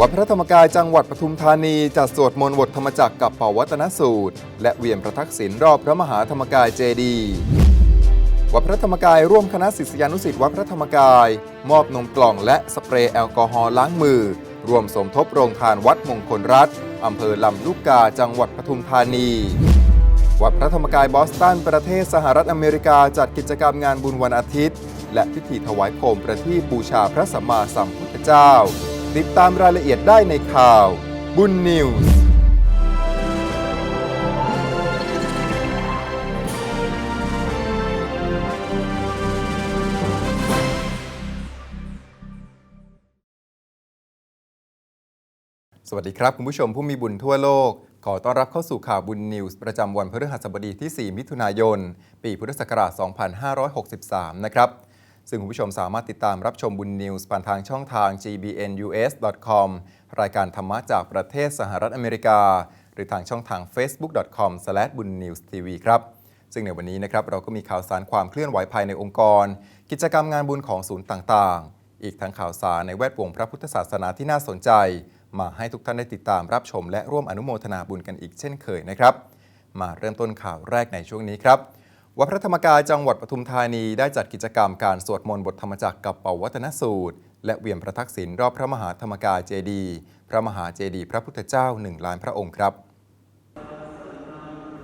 วัดพระธรรมกายจังหวัดปทุมธานีจัดสวดมนต์บทธรรมจักรกับเป่าวัตนสูตร และเวียนประทักษิณรอบพระมหาธรรมกายเจดี วัดพระธรรมกายร่วมคณะศิษยานุศิษย์วัดพระธรรมกาย มอบนมกล่องและสเปรย์แอลกอฮอล์ล้างมือ รวมสมทบโรงทานวัดมงคลรัฐอำเภอลำลูกกาจังหวัดปทุมธานี วัดพระธรรมกายบอสตันประเทศสหรัฐอเมริกาจัดกิจกรรมงานบุญวันอาทิตย์ และพิธีถวายโคมประทีปบูชาพระสัมมาสัมพุทธเจ้า ติดตามรายละเอียดได้ในข่าว บุญนิวส์สวัสดีครับ คุณผู้ชมผู้มีบุญทั่วโลก ขอต้อนรับเข้าสู่ข่าวบุญนิวส์ประจำวันพฤหัสบดีที่ 4 มิถุนายน ปีพุทธศักราช 2563 นะครับ ซึ่งคุณผู้ชมสามารถติดตามรับชมบุญนิวส์ผ่านทางช่องทาง gbnus.com รายการธรรมะจากประเทศสหรัฐอเมริกา หรือทางช่องทาง facebook.com b u n n e w s t v ครับซึ่งในวันนี้นะครับเราก็มีข่าวสารความเคลื่อนไหวภายในองค์กร กิจกรรมงานบุญของศูนย์ต่างๆ อีกทั้งข่าวสารในแวดวงพระพุทธศาสนาที่น่าสนใจ มาให้ทุกท่านได้ติดตามรับชม และร่วมอนุโมทนาบุญกันอีกเช่นเคยนะครับ มาเริ่มต้นข่าวแรกในช่วงนี้ครับ วัดพระธรรมกายจังหวัดปทุมธานีได้จัดกิจกรรมการสวดมนต์บทธรรมจักรกับเป่าวัตนสูตร และเวียนประทักษิณรอบพระมหาธรรมกายเจดีพระมหาเจดีพระพุทธเจ้าหนึ่งล้านพระองค์ครับ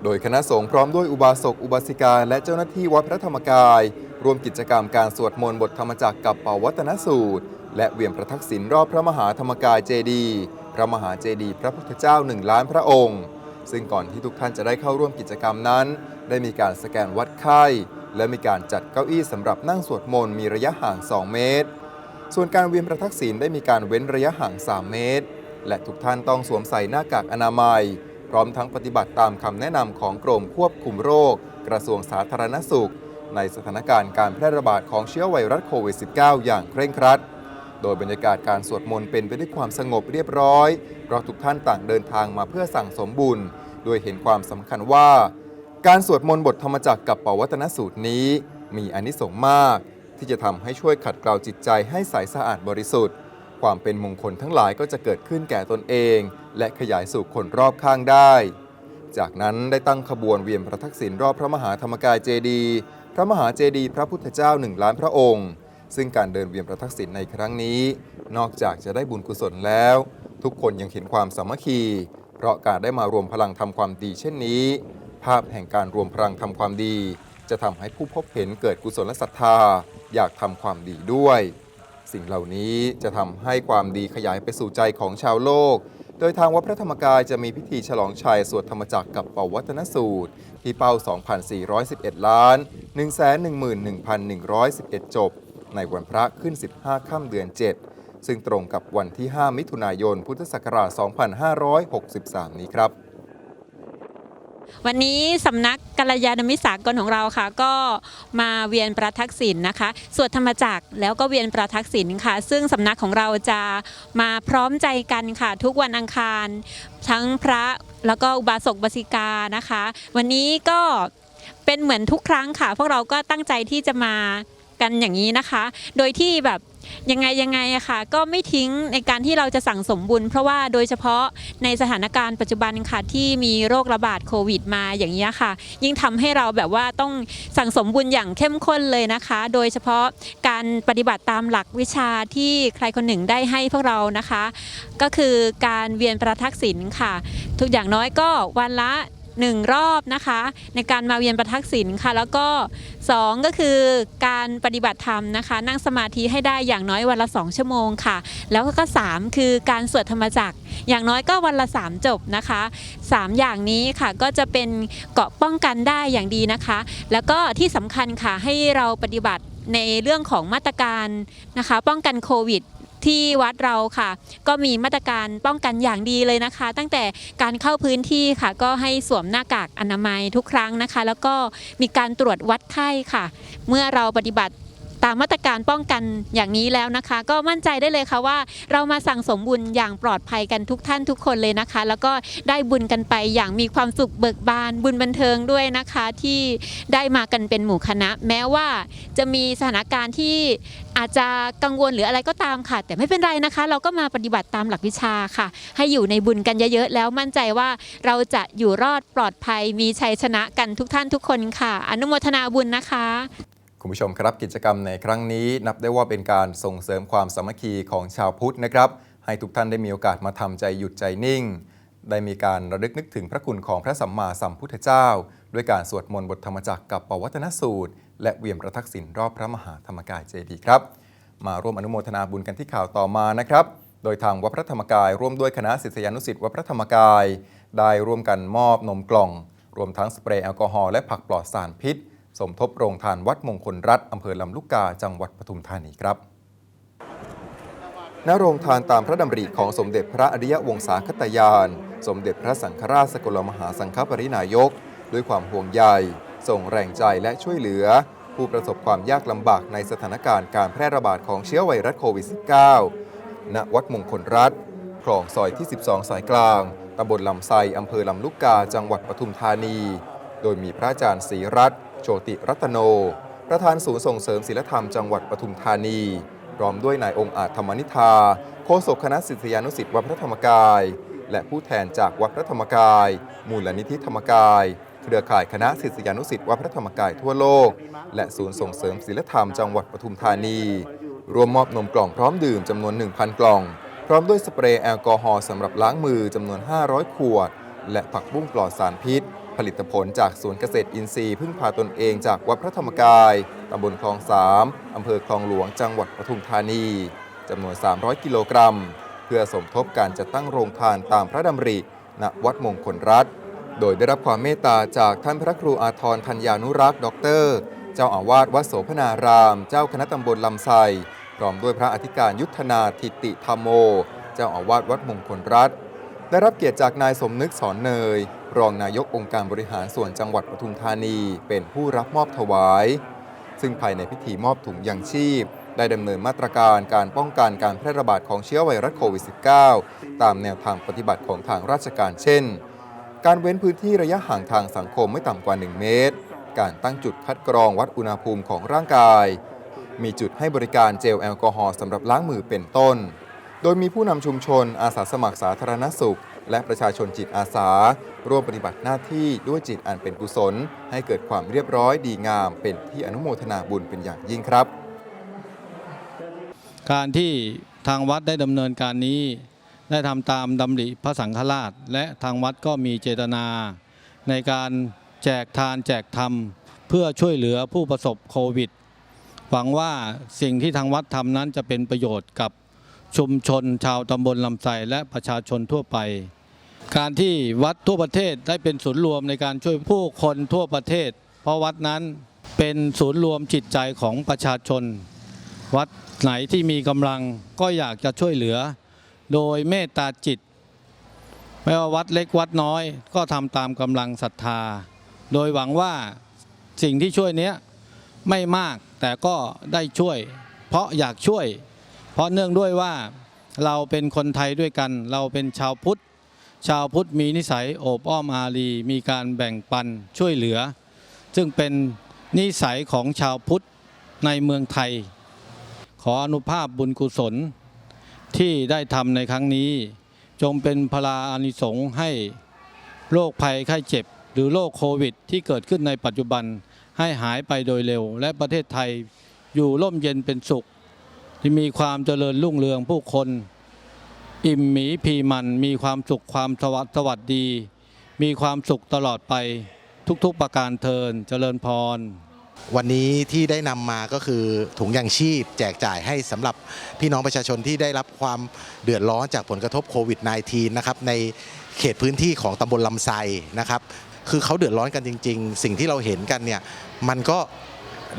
โดยคณะสงฆ์พร้อมด้วยอุบาสกอุบาสิกาและเจ้าหน้าที่วัดพระธรรมกายร่วมกิจกรรมการสวดมนต์บทธรรมจักรกับเป่าวัตนสูตร และเวียนประทักษิณรอบพระมหาธรรมกายเจดีพระมหาเจดีพระพุทธเจ้าหนึ่งล้านพระองค์ ซึ่งก่อนที่ทุกท่านจะได้เข้าร่วมกิจกรรมนั้น ได้มีการสแกนวัดไข้ และมีการจัดเก้าอี้สำหรับนั่งสวดมนต์มีระยะห่าง 2 เมตร ส่วนการเวียนประทักษิณได้มีการเว้นระยะห่าง 3 เมตร และทุกท่านต้องสวมใส่หน้ากากอนามัย พร้อมทั้งปฏิบัติตามคำแนะนำของกรมควบคุมโรค กระทรวงสาธารณสุข ในสถานการณ์การแพร่ระบาดของเชื้อไวรัสโควิด -19 อย่างเคร่งครัด โดยบรรยากาศการสวดมนต์เป็นไปด้วยความสงบเรียบร้อย เพราะทุกท่านต่างเดินทางมาเพื่อสั่งสมบุญ โดยเห็นความสำคัญว่า การสวดมนต์บทธรรมจักรกับปวัตนสูตรนี้ มีอนิสงส์มาก ที่จะทำให้ช่วยขัดเกลาจิตใจให้ใสสะอาดบริสุทธิ์ ความเป็นมงคลทั้งหลายก็จะเกิดขึ้นแก่ตนเอง และขยายสู่คนรอบข้างได้ จากนั้นได้ตั้งขบวนเวียนประทักษิณรอบพระมหาธรรมกายเจดีย์พระมหาเจดีย์พระพุทธเจ้าหนึ่งล้านพระองค์ ซึ่งการเดินเวียนประทักษิณในครั้งนี้ นอกจากจะได้บุญกุศลแล้ว ทุกคนยังเห็นความสามัคคี เพราะการได้มารวมพลังทำความดีเช่นนี้ ภาพแห่งการรวมพลังทำความดี จะทำให้ผู้พบเห็นเกิดกุศลศรัทธา อยากทำความดีด้วย สิ่งเหล่านี้จะทำให้ความดีขยายไปสู่ใจของชาวโลกโดยทางวัดพระธรรมกายจะมีพิธีฉลองชัยสวดธรรมจักรกับเป่าวัตนสูตร ที่เป้า 2,411 ล้าน 111,111 จบ ในวันพระขึ้น 15 ค่ำเดือน 7 ซึ่งตรงกับวันที่ 5 มิถุนายน พุทธศักราช 2563 นี้ครับ วันนี้สำนักกัลยาณมิตรสากลของเราค่ะ ก็มาเวียนประทักษิณนะคะสวดธรรมจักรแล้วก็เวียนประทักษิณค่ะ ซึ่งสำนักของเราจะมาพร้อมใจกันค่ะ ทุกวันอังคาร ทั้งพระแล้วก็อุบาสกบาสิกานะคะ วันนี้ก็เป็นเหมือนทุกครั้งค่ะ พวกเราก็ตั้งใจที่จะมา กันอย่างนี้นะคะ โดยที่แบบยังไงยังไงอะค่ะ ก็ไม่ทิ้งในการที่เราจะสั่งสมบุญ เพราะว่าโดยเฉพาะในสถานการณ์ปัจจุบันค่ะที่มีโรคระบาดโควิดมาอย่างนี้ค่ะ ยิ่งทำให้เราแบบว่าต้องสั่งสมบุญอย่างเข้มข้นเลยนะคะ โดยเฉพาะการปฏิบัติตามหลักวิชาที่ใครคนหนึ่งได้ให้พวกเรานะคะ ก็คือการเวียนประทักษิณค่ะ ทุกอย่างน้อยก็วันละ หนึ่งรอบนะคะ ในการมาเวียนประทักษิณค่ะ แล้วก็ 2 ก็คือการปฏิบัติธรรมนะคะ นั่งสมาธิให้ได้อย่างน้อยวันละ 2 ชั่วโมงค่ะ แล้วก็ 3 คือการสวดธรรมจักรอย่างน้อยก็วันละ 3 จบนะคะ 3 อย่างนี้ค่ะก็จะเป็นเกาะป้องกันได้อย่างดีนะคะ แล้วก็ที่สำคัญค่ะให้เราปฏิบัติในเรื่องของมาตรการนะคะ ป้องกันโควิด ที่วัดเราค่ะ ก็มีมาตรการป้องกันอย่างดีเลยนะคะ ตั้งแต่การเข้าพื้นที่ค่ะ ก็ให้สวมหน้ากากอนามัยทุกครั้งนะคะ แล้วก็มีการตรวจวัดไข้ค่ะ เมื่อเราปฏิบัติ ตามมาตรการป้องกันอย่างนี้แล้วนะคะ ก็มั่นใจได้เลยค่ะว่า เรามาสั่งสมบุญอย่างปลอดภัยกันทุกท่านทุกคนเลยนะคะ แล้วก็ได้บุญกันไปอย่างมีความสุขเบิกบานบุญบันเทิงด้วยนะคะที่ได้มากันเป็นหมู่คณะ แม้ว่าจะมีสถานการณ์ที่อาจจะกังวลหรืออะไรก็ตามค่ะ แต่ไม่เป็นไรนะคะ เราก็มาปฏิบัติตามหลักวิชาค่ะ ให้อยู่ในบุญกันเยอะๆแล้วมั่นใจว่าเราจะอยู่รอดปลอดภัยมีชัยชนะกันทุกท่านทุกคนค่ะ อนุโมทนาบุญนะคะ คุณผู้ชมครับกิจกรรมในครั้งนี้ นับได้ว่าเป็นการส่งเสริมความสามัคคีของชาวพุทธนะครับ ให้ทุกท่านได้มีโอกาสมาทำใจหยุดใจนิ่ง ได้มีการระลึกนึกถึงพระคุณของพระสัมมาสัมพุทธเจ้า ด้วยการสวดมนต์บทธรรมจักรกับปวัตนสูตร และเวียนประทักษิณรอบพระมหาธรรมกายเจดีย์ครับ มาร่วมอนุโมทนาบุญกันที่ข่าวต่อมานะครับโดยทางวัดพระธรรมกาย ร่วมด้วยคณะศิษยานุศิษย์วัดพระธรรมกาย ได้ร่วมกันมอบนมกล่อง รวมทั้งสเปรย์แอลกอฮอล์และผักปลอดสารพิษ สมทบโรงทานวัดมงคลรัฐอำเภอลำลูกกาจังหวัดปทุมธานีครับณโรงทานตามพระดำริของสมเด็จพระอริยวงศาคตยาน สมเด็จพระสังฆราชสกลมหาสังฆปรินายก ด้วยความห่วงใยส่งแรงใจและช่วยเหลือ ผู้ประสบความยากลำบากในสถานการณ์การแพร่ระบาดของเชื้อไวรัสโควิด -19 ณวัดมงคลรัฐคลองซอยที่ 12 สายกลาง ตำบลลำไซอำเภอลำลูกกา จังหวัดปทุมธานี โดยมีพระอาจารย์ศรีรัตน์ โชติรัตโน ประธานศูนย์ส่งเสริมศิลธรรมจังหวัดปทุมธานีพร้อมด้วยนายองค์อาจธรรมนิธาโฆษกคณะศิษยานุศิษย์วัดพระธรรมกาย และผู้แทนจากวัดพระธรรมกาย มูลนิธิธรรมกาย เครือข่ายคณะศิษยานุศิษย์วัดพระธรรมกายทั่วโลก และศูนย์ส่งเสริมศิลธรรมจังหวัดปทุมธานีรวมมอบนมกล่องพร้อมดื่มจำนวน 1,000 กล่อง พร้อมด้วยสเปรย์แอลกอฮอล์สำหรับล้างมือจำนวน 500 ขวด และผักบุ้งปลอดสารพิษ ผลิตผลจากสวนเกษตรอินทรีย์พึ่งพาตนเองจากวัดพระธรรมกาย ตำบลคลองสามอำเภอคลองหลวงจังหวัดปทุมธานีจำนวน 300 กิโลกรัม เพื่อสมทบการจัดตั้งโรงทานตามพระดำริณวัดมงคลรัฐ โดยได้รับความเมตตาจากท่านพระครูอาทรธัญญานุรักษ์ด็อกเตอร์ เจ้าอาวาสวัดโสพนาราม เจ้าคณะตำบลลำไทรพร้อมด้วยพระอธิการยุทธนาทิติธรรมโม เจ้าอาวาสวัดมงคลรัฐ ได้รับเกียรติจากนายสมนึกสอนเนย รองนายกองค์การบริหารส่วนจังหวัดปทุมธานี เป็นผู้รับมอบถวาย ซึ่งภายในพิธีมอบถุงยางชีพ ได้ดำเนินมาตรการการป้องกันการแพร่ระบาดของเชื้อไวรัสโควิด -19 ตามแนวทางปฏิบัติของทางราชการเช่น การเว้นพื้นที่ระยะห่างทางสังคมไม่ต่ำกว่า 1 เมตร การตั้งจุดคัดกรองวัดอุณหภูมิของร่างกาย มีจุดให้บริการเจลแอลกอฮอล์สำหรับล้างมือเป็นต้น โดยมีผู้นำชุมชนอาสาสมัครสาธารณสุข และประชาชนจิตอาสา ร่วมปฏิบัติหน้าที่ด้วยจิตอันเป็นกุศล ให้เกิดความเรียบร้อยดีงาม เป็นที่อนุโมทนาบุญเป็นอย่างยิ่งครับ การที่ทางวัดได้ดำเนินการนี้ ได้ทำตามดำริพระสังฆราช และทางวัดก็มีเจตนา ในการแจกทานแจกธรรม เพื่อช่วยเหลือผู้ประสบโควิดหวังว่าสิ่งที่ทางวัดทำนั้นจะเป็นประโยชน์กับ ชุมชนชาวตำบลลำไส้และประชาชนทั่วไป การที่วัดทั่วประเทศได้เป็นศูนย์รวมในการช่วยผู้คนทั่วประเทศ เพราะวัดนั้นเป็นศูนย์รวมจิตใจของประชาชน วัดไหนที่มีกำลังก็อยากจะช่วยเหลือ โดยเมตตาจิต ไม่ว่าวัดเล็กวัดน้อยก็ทำตามกำลังศรัทธา โดยหวังว่าสิ่งที่ช่วยเนี้ยไม่มากแต่ก็ได้ช่วย เพราะอยากช่วย เพราะเนื่องด้วยว่าเราเป็นคนไทยด้วยกัน เราเป็นชาวพุทธ ชาวพุทธมีนิสัยโอบอ้อมอารี มีการแบ่งปันช่วยเหลือ ซึ่งเป็นนิสัยของชาวพุทธในเมืองไทย ขออนุภาพบุญกุศลที่ได้ทำในครั้งนี้ จงเป็นพลาอานิสงส์ให้โรคภัยไข้เจ็บ หรือโรคโควิด ที่เกิดขึ้นในปัจจุบันให้หายไปโดยเร็ว และประเทศไทยอยู่ร่มเย็นเป็นสุข ที่มีความเจริญรุ่งเรืองผู้คน อิ่มหมีพีมันมีความสุขความสวัสสวัสดี มีความสุขตลอดไปทุกๆประการเทินเจริญพร วันนี้ที่ได้นำมาก็คือถุงยางชีพ แจกจ่ายให้สำหรับพี่น้องประชาชนที่ได้รับความเดือดร้อนจากผลกระทบโควิด -19 นะครับในเขตพื้นที่ของตำบลลำไซนะครับ คือเขาเดือดร้อนกันจริง ๆ สิ่งที่เราเห็นกันเนี่ยมันก็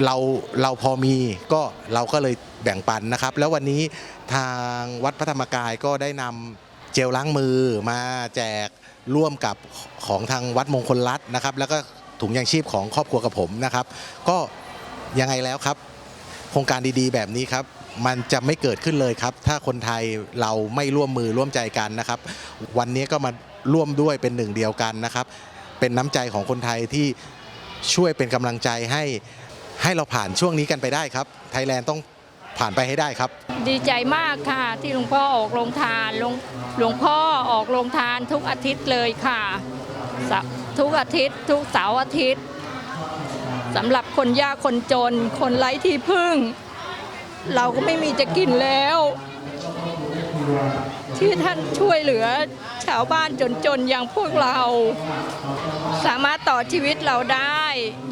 เราเราพอมีก็เราก็เลย แบ่งปันนะครับ แล้ววันนี้ทางวัดพระธรรมกายก็ได้นำเจลล้างมือมาแจกร่วมกับของทางวัดมงคลรัฐนะครับ แล้วก็ถุงยางชีพของครอบครัวกับผมนะครับ ก็ยังไงแล้วครับ โครงการดีๆ แบบนี้ครับ มันจะไม่เกิดขึ้นเลยครับ ถ้าคนไทยเราไม่ร่วมมือร่วมใจกันนะครับ วันนี้ก็มาร่วมด้วยเป็นหนึ่งเดียวกันนะครับ เป็นน้ำใจของคนไทยที่ช่วยเป็นกำลังใจให้ให้เราผ่านช่วงนี้กันไปได้ครับ ไทยแลนด์ต้อง ผ่านไปให้ได้ครับ ดีใจมากค่ะที่หลวงพ่อออกโรงทานหลวงหลวงพ่อออกโรงทานทุกอาทิตย์เลยค่ะสะทุกอาทิตย์ ทุกเสาร์อาทิตย์สำหรับคนยากคนจน คนไร้ที่พึ่ง เราก็ไม่มีจะกินแล้ว ที่ท่านช่วยเหลือชาวบ้านจนๆอย่างพวกเรา สามารถต่อชีวิตเราได้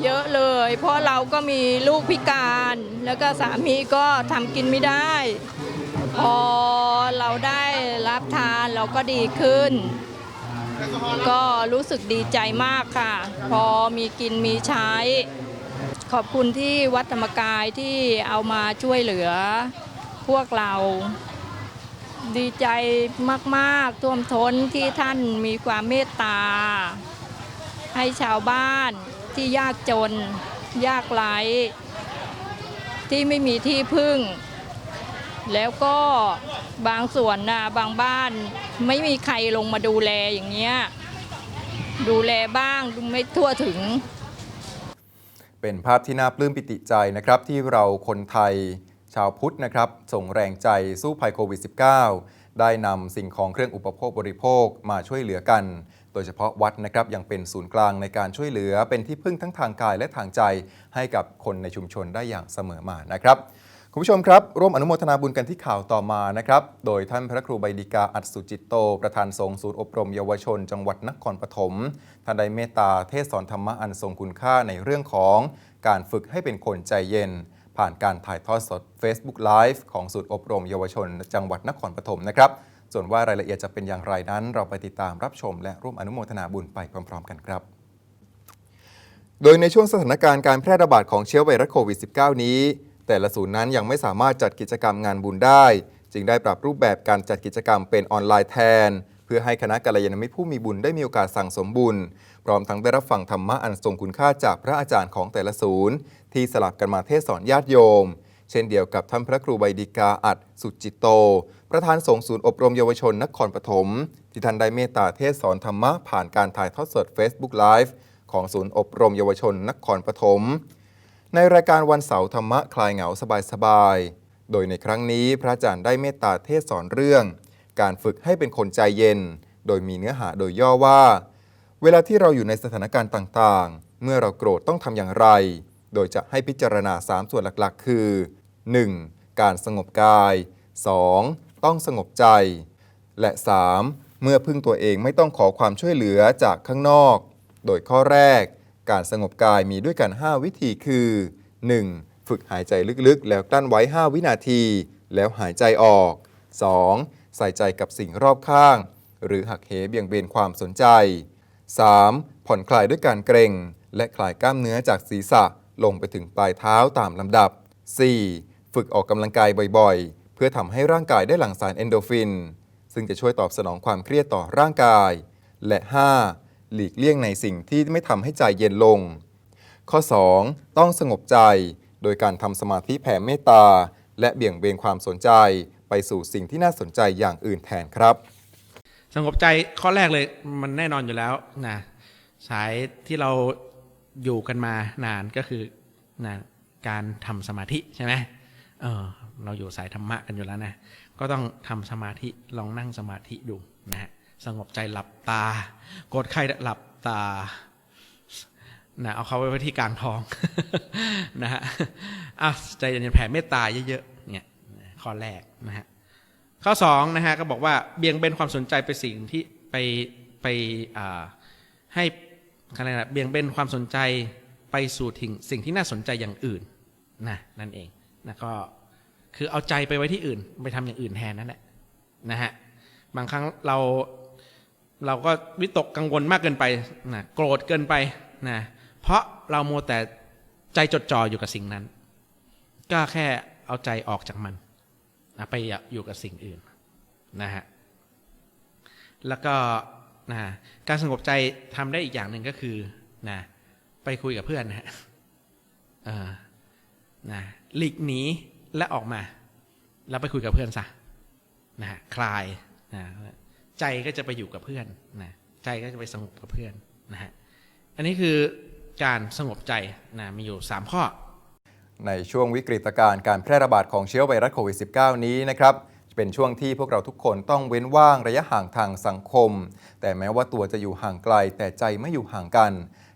เยอะเลย เพราะเราก็มีลูกพิการ แล้วก็สามีก็ทำกินไม่ได้ พอเราได้รับทานเราก็ดีขึ้น ก็รู้สึกดีใจมากค่ะ พอมีกินมีใช้ ขอบคุณที่วัดธรรมกายที่เอามาช่วยเหลือพวกเรา ดีใจมากๆท่วมท้นที่ท่านมีความเมตตา ให้ชาวบ้านที่ยากจน ยากไร้ที่ไม่มีที่พึ่ง แล้วก็บางส่วนนะบางบ้านไม่มีใครลงมาดูแลอย่างเงี้ยดูแลบ้างไม่ทั่วถึง เป็นภาพที่น่าปลื้มปิติใจนะครับที่เราคนไทย ชาวพุทธนะครับ ส่งแรงใจสู้ภัยโควิด -19 ได้นำสิ่งของเครื่องอุปโภคบริโภคมาช่วยเหลือกัน โดยเฉพาะวัดนะครับยังเป็นศูนย์กลางในการช่วยเหลือ เป็นที่พึ่งทั้งทางกายและทางใจ ให้กับคนในชุมชนได้อย่างเสมอมานะครับคุณผู้ชมครับ ร่วมอนุโมทนาบุญกันที่ข่าวต่อมานะครับ โดยท่านพระครูใบดิกาอัศสุจิตโต ประธานสงฆ์ศูนย์อบรมเยาวชน จังหวัดนครปฐมท่านได้เมตตาเทศสอนธรรมะอันทรงคุณค่าในเรื่องของการฝึกให้เป็นคนใจเย็น ผ่านการถ่ายทอดสด Facebook Live ของศูนย์อบรมเยาวชน จังหวัดนครปฐมนะครับ ส่วนว่ารายละเอียดจะเป็นอย่างไรนั้น เราไปติดตามรับชม และร่วมอนุโมทนาบุญไปพร้อมๆ กันครับโดยในช่วงสถานการณ์การแพร่ระบาดของเชื้อไวรัสโควิด -19 นี้ แต่ละศูนย์นั้นยังไม่สามารถจัดกิจกรรมงานบุญได้ จึงได้ปรับรูปแบบการจัดกิจกรรมเป็นออนไลน์แทน พื่อให้คณะกัลยาณมิตรผู้มีบุญได้มีโอกาสสั่งสมบุญ พร้อมทั้งได้รับฟังธรรมะอันทรงคุณค่าจากพระอาจารย์ของแต่ละศูนย์ ที่สลับกันมาเทศสอนญาติโยม เช่นเดียวกับท่านพระครูใบดิกาอัดสุจิตโต ประธานสงศูนย์อบรมเยาวชนนครปฐมที่ท่านได้เมตตาเทศสอนธรรมะผ่านการถ่ายทอดสด Facebook Live ของศูนย์อบรมเยาวชนนครปฐมในรายการวันเสาร์ธรรมะคลายเหงาสบายๆ โดยในครั้งนี้พระอาจารย์ได้เมตตาเทศสอนเรื่อง การฝึกให้เป็นคนใจเย็น โดยมีเนื้อหาโดยย่อว่า เวลาที่เราอยู่ในสถานการณ์ต่างๆ เมื่อเราโกรธต้องทำอย่างไร โดยจะให้พิจารณา 3 ส่วนหลักๆ คือ 1. การสงบกาย 2. ต้องสงบใจ และ 3. เมื่อพึ่งตัวเองไม่ต้องขอความช่วยเหลือจากข้างนอก โดยข้อแรก การสงบกายมีด้วยกัน 5 วิธีคือ 1. ฝึกหายใจลึกๆ แล้วกลั้นไว้ 5 วินาที แล้วหายใจออก 2. ใส่ใจกับสิ่งรอบข้าง หรือหักเหเบี่ยงเบนความสนใจ 3. ผ่อนคลายด้วยการเกร็ง และคลายกล้ามเนื้อจากศีรษะลงไปถึงปลายเท้าตามลำดับ 4. ฝึกออกกำลังกายบ่อยๆ เพื่อทำให้ร่างกายได้หลั่งสารเอนโดฟิน ซึ่งจะช่วยตอบสนองความเครียดต่อร่างกาย และ 5. หลีกเลี่ยงในสิ่งที่ไม่ทำให้ใจเย็นลง ข้อ 2. ต้องสงบใจ โดยการทำสมาธิแผ่เมตตา และเบี่ยงเบนความสนใจ ไปสู่สิ่งที่น่าสนใจอย่างอื่นแทนครับ สงบใจข้อแรกเลยมันแน่นอนอยู่แล้วนะสายที่เราอยู่กันมานานก็คือนะการทำสมาธิใช่ไหมเออเราอยู่สายธรรมะกันอยู่แล้วนะ ก็ต้องทำสมาธิลองนั่งสมาธิดูนะฮะสงบใจหลับตากดไข้หลับตานะเอาเขาไว้ไว้ที่กลางท้องนะฮะอะใจเย็นแผ่เมตตาเยอะๆเนี่ย ข้อแรกนะฮะข้อ2นะฮะก็บอกว่าเบี่ยงเบนความสนใจไปสิ่งที่ไปไปให้อะไรนะเบี่ยงเบนความสนใจไปสู่ถึงสิ่งที่น่าสนใจอย่างอื่นนะนั่นเองนะก็คือเอาใจไปไว้ที่อื่น ไปทำอย่างอื่นแทนนั่นแหละนะฮะบางครั้งเราเราก็วิตกกังวลมากเกินไปนะโกรธเกินไปนะเพราะเราโมแต่ใจจดจ่ออยู่กับสิ่งนั้น ก็แค่เอาใจออกจากมัน ไปอยู่กับสิ่งอื่นนะฮะแล้วก็นะการสงบใจทำได้อีกอย่างหนึ่งก็คือนะไปคุยกับเพื่อนนะฮะเออนะหลีกหนีและออกมา แล้วไปคุยกับเพื่อนซะนะฮะคลายนะใจก็จะไปอยู่กับเพื่อนนะใจก็จะไปสงบกับเพื่อนนะฮะอันนี้คือการสงบใจนะมีอยู่ 3 ข้อ ในช่วงวิกฤตการณ์การแพร่ระบาดของเชื้อไวรัสโควิด -19 นี้นะครับเป็นช่วงที่พวกเราทุกคนต้องเว้นว่างระยะห่างทางสังคม แต่แม้ว่าตัวจะอยู่ห่างไกล แต่ใจไม่อยู่ห่างกัน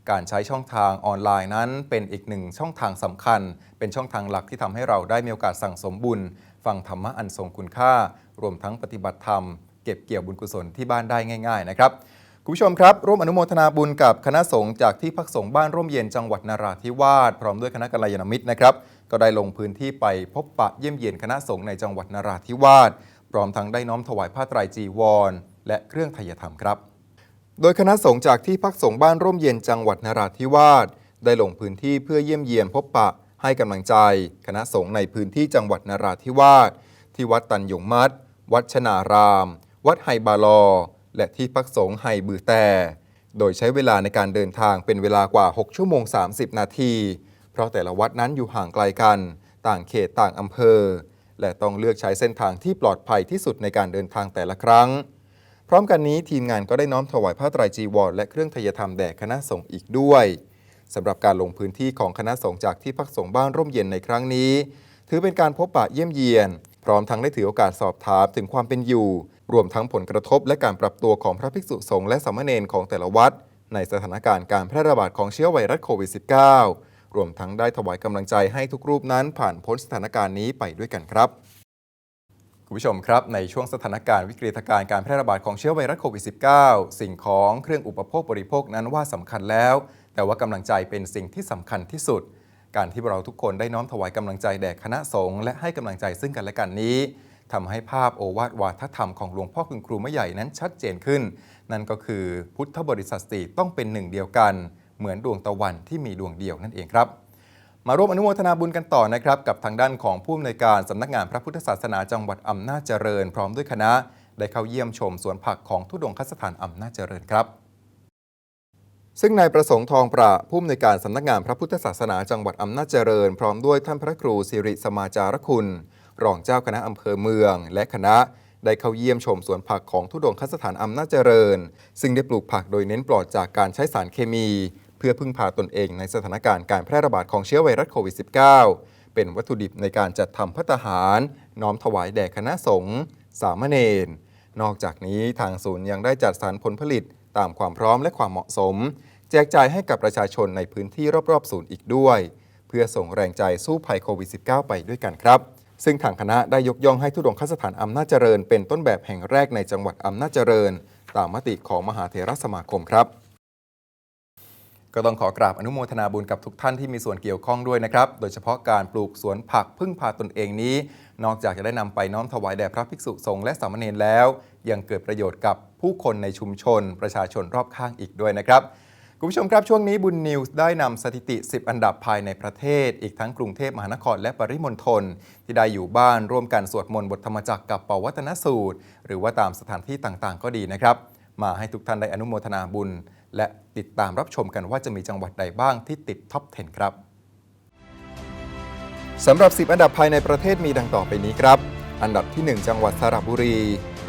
การใช้ช่องทางออนไลน์นั้น เป็นอีกหนึ่งช่องทางสำคัญ เป็นช่องทางหลักที่ทำให้เราได้มีโอกาสสั่งสมบุญ ฟังธรรมะอันทรงคุณค่า รวมทั้งปฏิบัติธรรม เก็บเกี่ยวบุญกุศลที่บ้านได้ง่าย ๆ นะครับ คุณผู้ชมครับ ร่วมอนุโมทนาบุญกับคณะสงฆ์จากที่พักสงฆ์บ้านร่มเย็นจังหวัดนราธิวาสพร้อมด้วยคณะกัลยาณมิตรนะครับ ก็ได้ลงพื้นที่ไปพบปะเยี่ยมเยียนคณะสงฆ์ในจังหวัดนราธิวาสพร้อมทั้งได้น้อมถวายผ้าไตรจีวร และเครื่องไทยธรรมครับ โดยคณะสงฆ์จากที่พักสงฆ์บ้านร่มเย็นจังหวัดนราธิวาสได้ลงพื้นที่เพื่อเยี่ยมเยียนพบปะให้กำลังใจ คณะสงฆ์ในพื้นที่จังหวัดนราธิวาสที่วัดตันยงมัดวัดชนาราม วัดไฮบาลอ และที่พักสงฆ์ไฮบือแต่ โดยใช้เวลาในการเดินทางเป็นเวลากว่า 6 ชั่วโมง 30 นาที เพราะแต่ละวัดนั้นอยู่ห่างไกลกัน ต่างเขตต่างอำเภอ และต้องเลือกใช้เส้นทางที่ปลอดภัยที่สุดในการเดินทางแต่ละครั้ง พร้อมกันนี้ทีมงานก็ได้น้อมถวายผ้าไตรจีวรและเครื่องทยธรรมแด่คณะสงฆ์อีกด้วยสำหรับการลงพื้นที่ของคณะสงฆ์จากที่พักสงฆ์บ้านร่มเย็นในครั้งนี้ ถือเป็นการพบปะเยี่ยมเยียน พร้อมทั้งได้ถือโอกาสสอบถามถึงความเป็นอยู่ รวมทั้งผลกระทบและการปรับตัวของพระภิกษุสงฆ์และสามเณรของแต่ละวัด ในสถานการณ์การแพร่ระบาดของเชื้อไวรัสโควิด -19 รวมทั้งได้ถวายกำลังใจให้ทุกรูปนั้นผ่านพ้นสถานการณ์นี้ไปด้วยกันครับคุณผู้ชมครับ ในช่วงสถานการณ์วิกฤตการณ์การแพร่ระบาดของเชื้อไวรัสโควิด -19 สิ่งของเครื่องอุปโภคบริโภคนั้นว่าสำคัญแล้ว แต่ว่ากำลังใจเป็นสิ่งที่สำคัญที่สุด การที่เราทุกคนได้น้อมถวายกำลังใจแด่คณะสงฆ์และให้กำลังใจซึ่งกันและกันนี้ ทำให้ภาพโอวาทวาทธรรมของหลวงพ่อคุณครูมะใหญ่นั้นชัดเจนขึ้น นั่นก็คือพุทธบริษัทสี่ต้องเป็นหนึ่งเดียวกัน เหมือนดวงตะวันที่มีดวงเดียวนั่นเองครับมาร่วมอนุโมทนาบุญกันต่อนะครับกับทางด้านของผู้อำนวยการสำนักงานพระพุทธศาสนาจังหวัดอำนาจเจริญ พร้อมด้วยคณะ ได้เข้าเยี่ยมชมสวนผักของทุดงคสถานอำนาจเจริญครับ ซึ่งนายประสงค์ทองประผู้อำนวยการสำนักงานพระพุทธศาสนาจังหวัดอำนาจเจริญ พร้อมด้วยท่านพระครูสิริสมาจารคุณ รองเจ้าคณะอำเภอเมือง และคณะได้เข้าเยี่ยมชมสวนผักของทุดงคสถานอำนาจเจริญ ซึ่งได้ปลูกผักโดยเน้นปลอดจากการใช้สารเคมี เพื่อพึ่งพาตนเองในสถานการณ์การแพร่ระบาดของเชื้อไวรัสโควิด -19 เป็นวัตถุดิบในการจัดทำพัตตาหาร น้อมถวายแด่คณะสงฆ์สามเณรนอกจากนี้ทางศูนย์ยังได้จัดสรรผลผลิตตามความพร้อมและความเหมาะสม แจกจ่ายให้กับประชาชนในพื้นที่รอบๆศูนย์อีกด้วย เพื่อส่งแรงใจสู้ภัยโควิด -19 ไปด้วยกันครับ ซึ่งทางคณะได้ยกย่องให้ทุดงคสถานอำนาจเจริญ เป็นต้นแบบแห่งแรกในจังหวัดอำนาจเจริญ ตามมติของมหาเถรสมาคมครับก็ต้องขอกราบอนุโมทนาบุญกับทุกท่านที่มีส่วนเกี่ยวข้องด้วยนะครับ โดยเฉพาะการปลูกสวนผักพึ่งพาตนเองนี้ นอกจากจะได้นำไปน้อมถวายแด่พระภิกษุสงฆ์และสามเณรแล้ว ยังเกิดประโยชน์กับผู้คนในชุมชน ประชาชนรอบข้างอีกด้วยนะครับ คุณผู้ชมครับช่วงนี้บุญนิวส์ได้นำสถิติ 10 อันดับภายในประเทศ อีกทั้งกรุงเทพมหานครและปริมณฑลที่ได้อยู่บ้านร่วมกันสวดมนต์บทธรรมจักรกับปวัตนสูตร หรือว่าตามสถานที่ต่างๆ ก็ดีนะครับ มาให้ทุกท่านได้อนุโมทนาบุญ และติดตามรับชมกันว่าจะมีจังหวัดใดบ้างที่ติดท็อป 10 ครับสำหรับ 10 อันดับภายในประเทศมีดังต่อไปนี้ครับ อันดับที่ 1 จังหวัดสระบุรี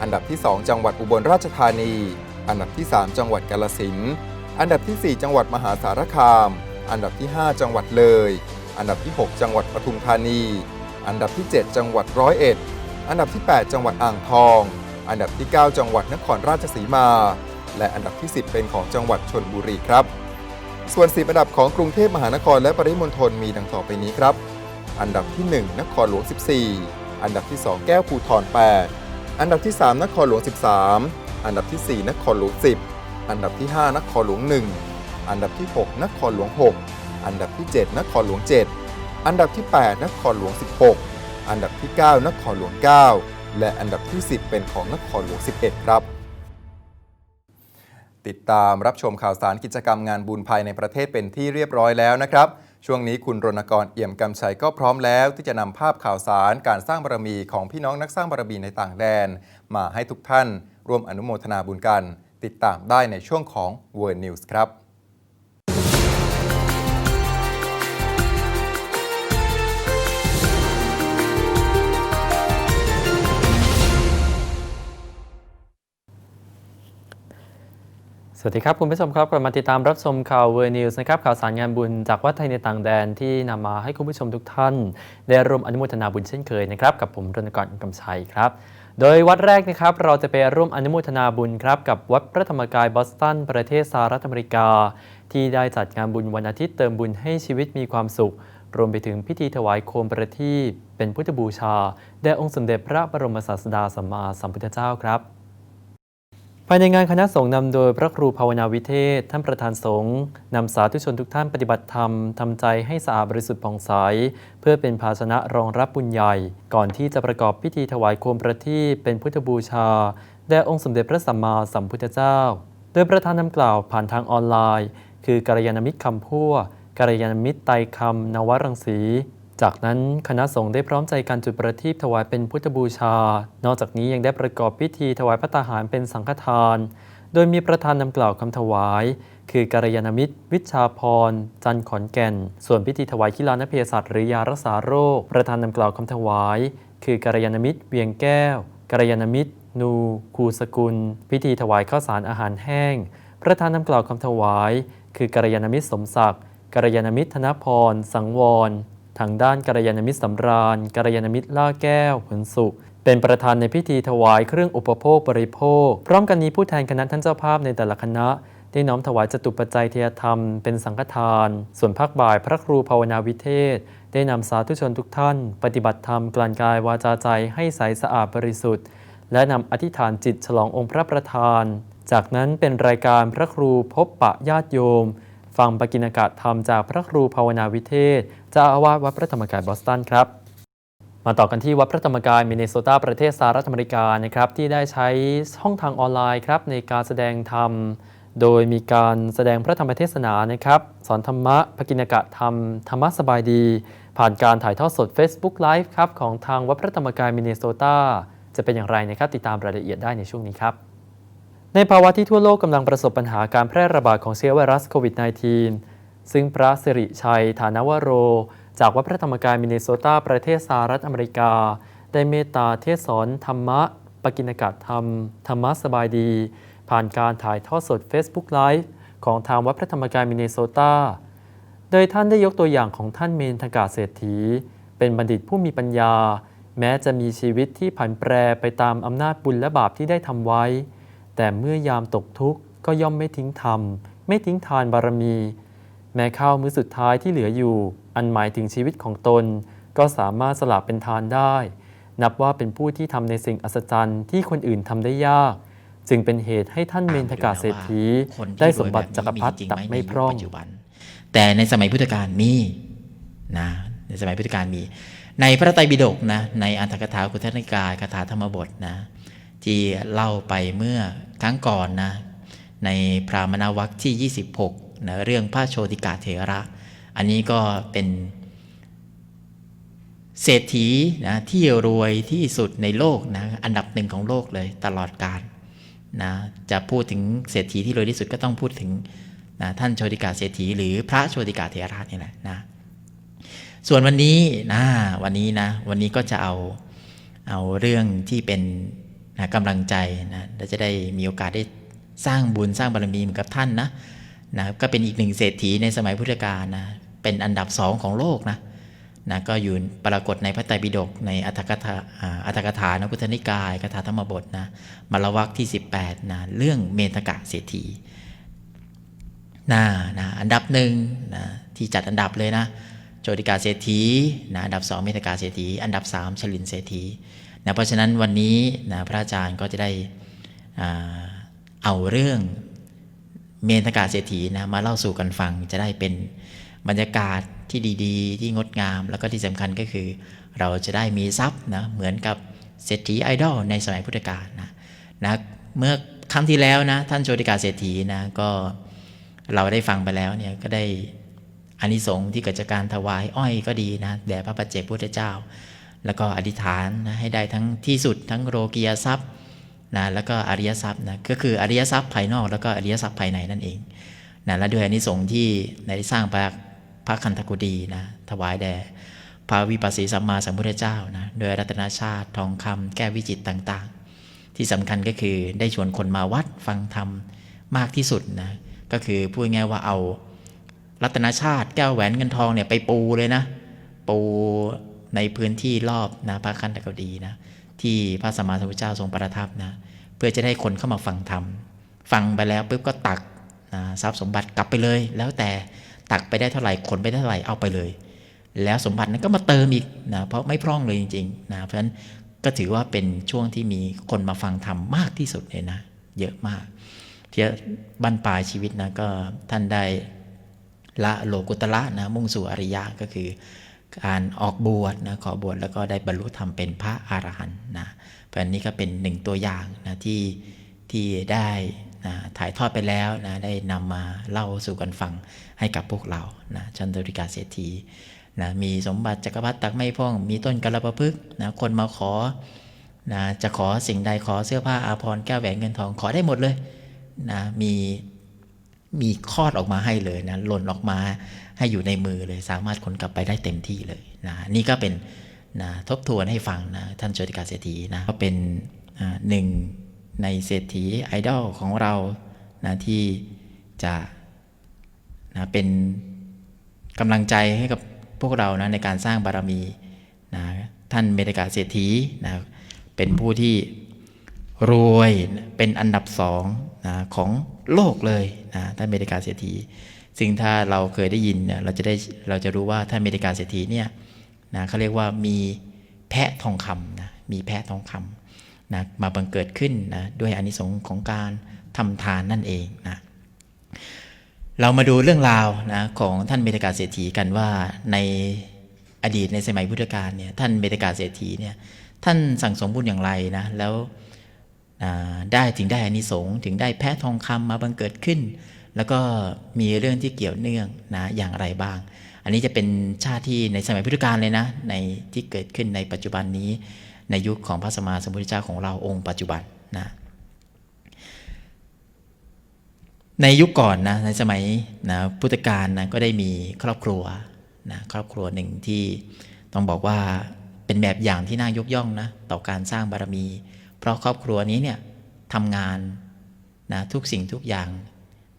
อันดับที่ 2 จังหวัดอุบลราชธานี อันดับที่ 3 จังหวัดกาฬสิน อันดับที่ 4 จังหวัดมหาสารคาม อันดับที่ 5 จังหวัดเลย อันดับที่ 6 จังหวัดปทุมธานี อันดับที่ 7 จังหวัดร้อยเอ็ด อันดับที่ 8 จังหวัดอ่างทอง อันดับที่ 9 จังหวัดนครราชสีมา และอันดับที่ 10 เป็นของจังหวัดชนบุรีครับ ส่วน10อันดับของกรุงเทพมหานครและปริมณฑลมีดังต่อไปนี้ครับ อันดับที่ 1 นครหลวง 14 อันดับที่ 2 แก้วภูทร8อันดับที่ 3 นครหลวง 13 อันดับที่ 4 นครหลวง 10 อันดับที่ 5 นครหลวง 1 อันดับที่ 6 นครหลวง 6 อันดับที่ 7 นครหลวง 7 อันดับที่ 8 นครหลวง 16 อันดับที่ 9 นครหลวง 9 และอันดับที่ 10 เป็นของนครหลวง 11 ครับ ติดตามรับชมข่าวสารกิจกรรมงานบุญภายในประเทศเป็นที่เรียบร้อยแล้วนะครับช่วงนี้คุณรณกรเอี่ยมกำชัยก็พร้อมแล้ว ที่จะนำภาพข่าวสารการสร้างบารมีของพี่น้องนักสร้างบารมีในต่างแดน มาให้ทุกท่าน ร่วมอนุโมทนาบุญกัน ติดตามได้ในช่วงของ World News ครับสวัสดีครับ คุณผู้ชมครับกลับมาติดตามรับชมข่าวเวอร์นิวส์นะครับข่าวสารงานบุญจากวัดไทยในต่างแดนที่นำมาให้คุณผู้ชมทุกท่าน ได้ร่วมอนุโมทนาบุญเช่นเคยนะครับ กับผมรณกรกำชัยครับ โดยวัดแรกนะครับเราจะไปร่วมอนุโมทนาบุญครับกับวัดพระธรรมกายบอสตันประเทศสหรัฐอเมริกา ที่ได้จัดงานบุญวันอาทิตย์เติมบุญให้ชีวิตมีความสุข รวมไปถึงพิธีถวายโคมประทีปเป็นพุทธบูชา แด่องค์สมเด็จพระบรมศาสดาสัมมาสัมพุทธเจ้าครับ ภายในงานคณะสงฆ์นำโดยพระครูภาวนาวิเทศ ท่านประธานสงฆ์นำสาธุชนทุกท่านปฏิบัติธรรมทำใจให้สะอาดบริสุทธิ์ผ่องใส เพื่อเป็นภาชนะรองรับบุญใหญ่ ก่อนที่จะประกอบพิธีถวายโคมประทีปเป็นพุทธบูชา แด่องค์สมเด็จพระสัมมาสัมพุทธเจ้า โดยประธานนำกล่าวผ่านทางออนไลน์ คือกัลยาณมิตรคำพั่วกัลยาณมิตรไตรคำนวรังสี จากนั้นคณะสงฆ์ได้พร้อมใจการจุดประทีปถวายเป็นพุทธบูชา นอกจากนี้ยังได้ประกอบพิธีถวายพระตาหารเป็นสังฆทาน โดยมีประธานนำกล่าวคำถวาย คือกัลยาณมิตร วิชาพร จันทร์ขอนแก่น ส่วนพิธีถวายกีฬานเพศัตหรือยารักษาโรค ประธานนำกล่าวคำถวาย คือกัลยาณมิตร เวียงแก้วกัลยาณมิตร นูคูสกุล พิธีถวายข้าวสารอาหารแห้ง ประธานนำกล่าวคำถวาย คือกัลยาณมิตรสมศักดิ์กัลยาณมิตรธนพร สังวร ทางด้านกัลยาณมิตรสำราญกัลยาณมิตรล่าแก้วผลสุข เป็นประธานในพิธีถวายเครื่องอุปโภคบริโภค พร้อมกันนี้ผู้แทนคณะท่านเจ้าภาพในแต่ละคณะ ได้น้อมถวายจตุปัจจัยเทยธรรมเป็นสังฆทาน ส่วนภาคบ่ายพระครูภาวนาวิเทศ ได้นำสาธุชนทุกท่าน ปฏิบัติธรรมกลั่นกายวาจาใจให้ใสสะอาดบริสุทธิ์ และนำอธิษฐานจิตฉลององค์พระประธาน จากนั้นเป็นรายการพระครูพบปะญาติโยม ฟังปกิณกะธรรมจากพระครูภาวนาวิเทศเจ้าอาวาสวัดพระธรรมกายบอสตันครับ มาต่อกันที่วัดพระธรรมกายมินนิโซตาประเทศสหรัฐอเมริกานะครับที่ได้ใช้ช่องทางออนไลน์ครับในการแสดงธรรม โดยมีการแสดงพระธรรมเทศนานะครับ สอนธรรมะปกิณกะธรรม ธรรมะสบายดี ผ่านการถ่ายทอดสด Facebook Live ครับของทางวัดพระธรรมกายมินนิโซตาจะเป็นอย่างไรนะครับติดตามรายละเอียดได้ในช่วงนี้ครับ ในภาวะที่ทั่วโลกกำลังประสบปัญหาการแพร่ระบาดของเชื้อไวรัสโควิด -19 ซึ่งพระสิริชัย ฐานวโร จากวัดพระธรรมกายมินนโซตาประเทศสหรัฐอเมริกา ได้เมตตาเทศสอนธรรมะ ปกิณกะธรรม ธรรมะสบายดี ผ่านการถ่ายทอดสด Facebook Live ของทางวัดพระธรรมกายมินนโซตา โดยท่านได้ยกตัวอย่างของท่านเมนทกาเศรษฐี เป็นบัณฑิตผู้มีปัญญา แม้จะมีชีวิตที่ผันแปรไปตามอำนาจบุญและบาปที่ได้ทำไว้ แต่เมื่อยามตกทุกข์ก็ย่อมไม่ทิ้งธรรม ไม่ทิ้งทานบารมี แม้ข้าวมื้อสุดท้ายที่เหลืออยู่ อันหมายถึงชีวิตของตน ก็สามารถสละเป็นทานได้ นับว่าเป็นผู้ที่ทำในสิ่งอัศจรรย์ที่คนอื่นทำได้ยาก จึงเป็นเหตุให้ท่านเมนทกาเศรษฐีคนที่ได้สมบัติวยจักรพรรดิจงๆตับไม่พร่องในยุคปัจจุบันแต่ในสมัยพุทธกาลมีนะในสมัยพุทธกาลมี ในพระไตรปิฎกนะในอันธกถาคุทธนิกายคาถาธรรมบทนะ ที่เล่าไปเมื่อครั้งก่อนนะในพรามณวัคที่ 26นะเรื่องพระโชติกาเถระ อันนี้ก็เป็นเศรษฐีนะที่รวยที่สุดในโลกนะอันดับหนึ่งของโลกเลยตลอดกาลนะจะพูดถึงเศรษฐีที่รวยที่สุดก็ต้องพูดถึงนะท่านโชติกาเศรษฐีหรือพระโชติกาเถระนี่แหละนะส่วนวันนี้นะวันนี้นะวันนี้ก็จะเอาเอาเรื่องที่เป็น นะกำลังใจนะจะได้มีโอกาสได้สร้างบุญสร้างบารมีเหมือนกับท่านนะนะก็เป็นอีกหนึ่งเศรษฐีในสมัยพุทธกาลนะเป็นอันดับสองของโลกนะนะก็อยู่ปรากฏในพระไตรปิฎกในอัตถกถาอัตถกถานพุทธนิกายคาถาธรรมบทนะมลวักที่ 18นะเรื่องเมตกะเศรษฐีนะนะอันดับหนึ่งนะที่จัดอันดับเลยนะโจติกาเศรษฐีนะอันดับสองเมตกาเศรษฐีอันดับสามชลินเศรษฐี นะเพราะฉะนั้นวันนี้นะพระอาจารย์ก็จะได้เอาเรื่องเมนทกาเศรษฐีนะมาเล่าสู่กันฟังจะได้เป็นบรรยากาศที่ดีๆ ที่งดงาม แล้วก็ที่สำคัญก็คือ เราจะได้มีทรัพย์นะเหมือนกับเศรษฐีไอดอลในสมัยพุทธกาลนะนะเมื่อครั้งที่แล้วนะท่านโชติกาเศรษฐีนะก็เราได้ฟังไปแล้วเนี่ยก็ได้อานิสงส์ที่เกิดจากการถวายอ้อยก็ดีนะแด่พระปัจเจกพุทธเจ้า แล้วก็อธิษฐานนะให้ได้ทั้งที่สุดทั้งโลกียทรัพย์นะแล้วก็อริยทรัพย์นะก็คืออริยทรัพย์ภายนอกแล้วก็อริยทรัพย์ภายในนั่นเองนะและด้วยอนิสงส์ที่ได้สร้างพระพระคันธกุฎีนะถวายแด่พระวิปัสสีสัมมาสัมพุทธเจ้านะโดยรัตนชาติทองคำแก้ววิจิตต่างๆ ที่สำคัญก็คือได้ชวนคนมาวัดฟังธรรมมากที่สุดนะก็คือพูดง่ายว่าเอารัตนชาติแก้วแหวนเงินทองเนี่ยไปปูเลยนะ ปู ในพื้นที่รอบนะพระคันธกดีนะที่พระสัมมาสัมพุทธเจ้าทรงประทับนะเพื่อจะได้คนเข้ามาฟังธรรมฟังไปแล้วปุ๊บก็ตักนะทรัพย์สมบัติกลับไปเลย แล้วแต่ตักไปได้เท่าไหร่ขนไปได้เท่าไหร่เอาไปเลย แล้วสมบัตินั้นก็มาเติมอีกนะเพราะไม่พร่องเลยจริงๆนะเพราะฉะนั้นก็ถือว่าเป็นช่วงที่มีคนมาฟังธรรมมากที่สุดเลยนะ เยอะมากที่บั้นปลายชีวิตนะก็ท่านได้ละโลกุตละนะมุ่งสู่อริยะก็คือ การออกบวชนะขอบวชแล้วก็ได้บรรลุธรรมเป็นพระอรหันต์นะเพราะฉะนั้นนี่ก็เป็นหนึ่งตัวอย่างนะที่ที่ได้นะถ่ายทอดไปแล้วนะได้นำมาเล่าสู่กันฟังให้กับพวกเรานะชันตริกาเศรษฐีนะมีสมบัติจักรพรรดิตักไม่พ่อง มีต้นกระประพฤกนะคนมาขอนะจะขอสิ่งใดขอเสื้อผ้าอาภรณ์แก้วแหวนเงินทองขอได้หมดเลยนะมีมีคลอดออกมาให้เลยนะหล่นออกมา ให้อยู่ในมือเลยสามารถขนกลับไปได้เต็มที่เลยนะนี่ก็เป็นนะทบทวนให้ฟังนะท่านโชติกาเศรษฐีนะก็เป็นหนึ่งในเศรษฐีไอดอลของเรานะที่จะนะเป็นกำลังใจให้กับพวกเรานะในการสร้างบารมีนะท่านเมตกาเศรษฐีนะเป็นผู้ที่รวยเป็นอันดับสองนะของโลกเลยนะท่านเมตกาเศรษฐี ซึ่งถ้าเราเคยได้ยินเนี่ยเราจะได้เราจะรู้ว่าท่านเมตกาเศรษฐีเนี่ยนะเขาเรียกว่ามีแพะทองคำนะมีแพะทองคำนะมาบังเกิดขึ้นนะด้วยอานิสงส์ของการทำทานนั่นเองนะเรามาดูเรื่องราวนะของท่านเมตกาเศรษฐีกันว่าในอดีตในสมัยพุทธกาลเนี่ยท่านเมตกาเศรษฐีเนี่ยท่านสั่งสมบุญอย่างไรนะแล้วได้ถึงได้อานิสงส์ถึงได้แพะทองคำมาบังเกิดขึ้น แล้วก็มีเรื่องที่เกี่ยวเนื่องนะอย่างไรบ้าง อันนี้จะเป็นชาติที่ในสมัยพุทธกาลเลยนะ ในที่เกิดขึ้นในปัจจุบันนี้ ในยุคของพระสมมาสมพุทธเจ้าของเราองค์ปัจจุบันนะในยุคก่อนนะในสมัยนะพุทธกาลนะก็ได้มีครอบครัวนะครอบครัวหนึ่งที่ต้องบอกว่าเป็นแบบอย่างที่น่ายกย่องนะต่อการสร้างบารมี เพราะครอบครัวนี้เนี่ยทำงานนะทุกสิ่งทุกอย่าง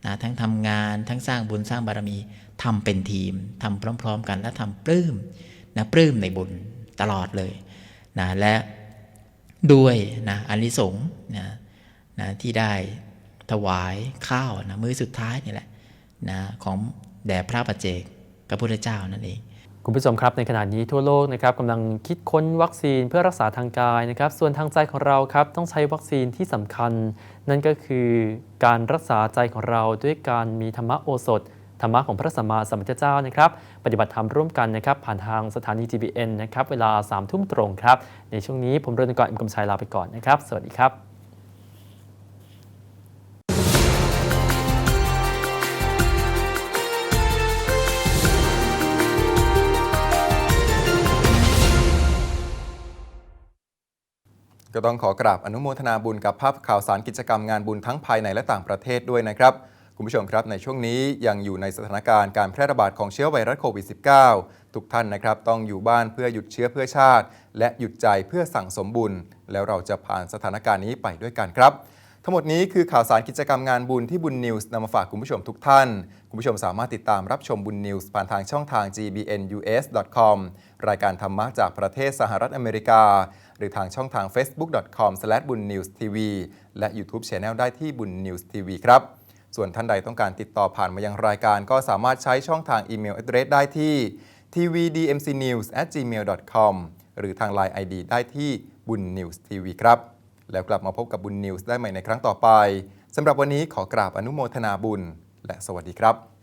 นะทั้งทำงานทั้งสร้างบุญสร้างบารมีทำเป็นทีมทำพร้อม ๆ กันและทำปลื้มนะปลื้มในบุญตลอดเลยนะและด้วยนะอานิสงส์นะนะที่ได้ถวายข้าวนะมื้อสุดท้ายนี่แหละนะของแด่พระปัจเจกพระพุทธเจ้านั่นเอง คุณผู้ชมครับในขณะนี้ทั่วโลกนะครับกำลังคิดค้นวัคซีนเพื่อรักษาทางกายนะครับ ส่วนทางใจของเราครับต้องใช้วัคซีนที่สำคัญ นั่นก็คือการรักษาใจของเราด้วยการมีธรรมโอสถธรรมะของพระสัมมาสัมพุทธเจ้านะครับ ปฏิบัติธรรมร่วมกันนะครับ ผ่านทางสถานี GBN นะครับ เวลา3ามทุ่มตรงครับ ในช่วงนี้ผมรณกรอิมกำชัยลาไปก่อนนะครับ สวัสดีครับ ก็ต้องขอกราบอนุโมทนาบุญกับภาพข่าวสารกิจกรรมงานบุญทั้งภายในและต่างประเทศด้วยนะครับ คุณผู้ชมครับในช่วงนี้ยังอยู่ในสถานการณ์การแพร่ระบาดของเชื้อไวรัสโควิด -19 ทุกท่านนะครับ ต้องอยู่บ้านเพื่อหยุดเชื้อเพื่อชาติ และหยุดใจเพื่อสั่งสมบุญ แล้วเราจะผ่านสถานการณ์นี้ไปด้วยกันครับทั้งหมดนี้คือข่าวสารกิจกรรมงานบุญที่บุญนิวส์นำมาฝากคุณผู้ชมทุกท่าน คุณผู้ชมสามารถติดตามรับชมบุญนิวส์ผ่านทางช่องทาง gbnus.com รายการธรรมะจากประเทศสหรัฐอเมริกา หรือทางช่องทาง facebook.com/bunnewstv และ YouTube Channel ได้ที่บุญนิวส์ทีวีครับ ส่วนท่านใดต้องการติดต่อผ่านมายังรายการ ก็สามารถใช้ช่องทางอีเมล address ได้ที่ tvdmcnews@gmail.com หรือทาง Line ID ได้ที่บุญนิวส์ทีวีครับ แล้วกลับมาพบกับบุญนิวส์ได้ใหม่ในครั้งต่อไปสำหรับวันนี้ขอกราบอนุโมทนาบุญ และสวัสดีครับ